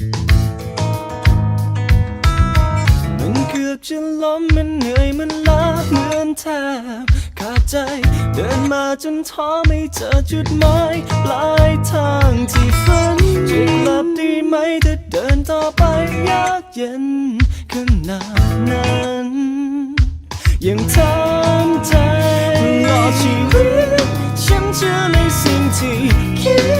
มันเกือบจะล้มมันเหนื่อยมันล้าเหมือนแทบขาดใจ เดินมาจนท้อไม่เจอจุดหมายปลายทางที่ฝันจะกลับดีไหมถ้าเดินต่อไปยากเย็นขนาดนั้นยังทำใจรอชีวิตฉันเชื่อในสิ่งที่คิด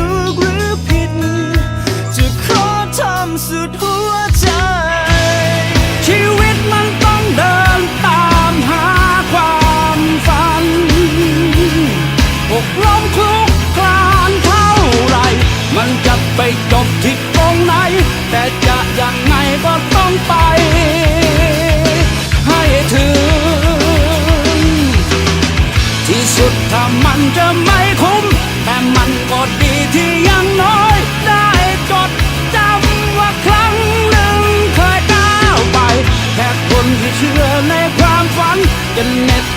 ก ฝัน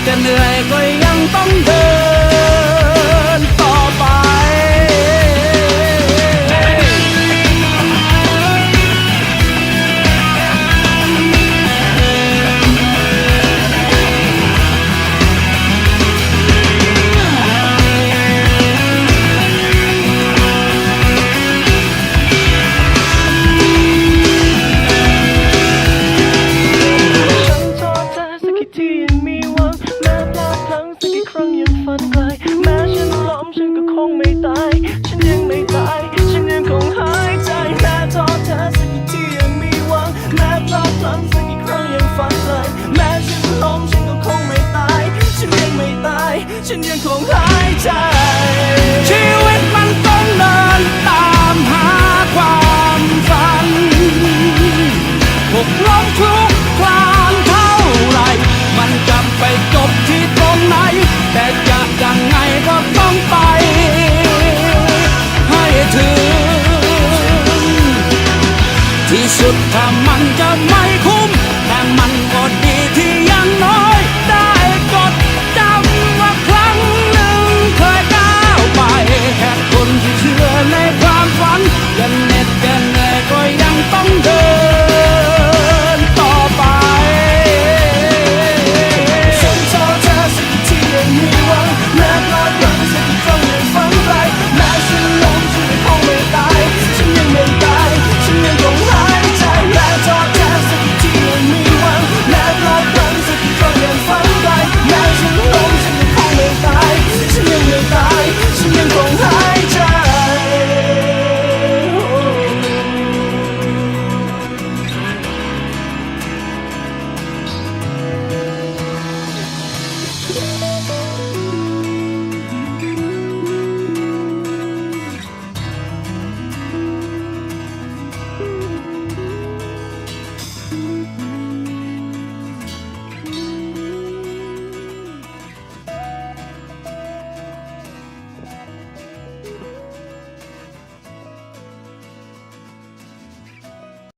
ยังคงหายใจ ชีวิตมันต้องเดินตามหาความฝันหกล้มคลุกคลานเท่าไร มันจะไปจบที่ตรงไหน แต่จะยังไงก็ต้องไป ให้ถึง ที่สุดถ้ามันจะไม่คุ้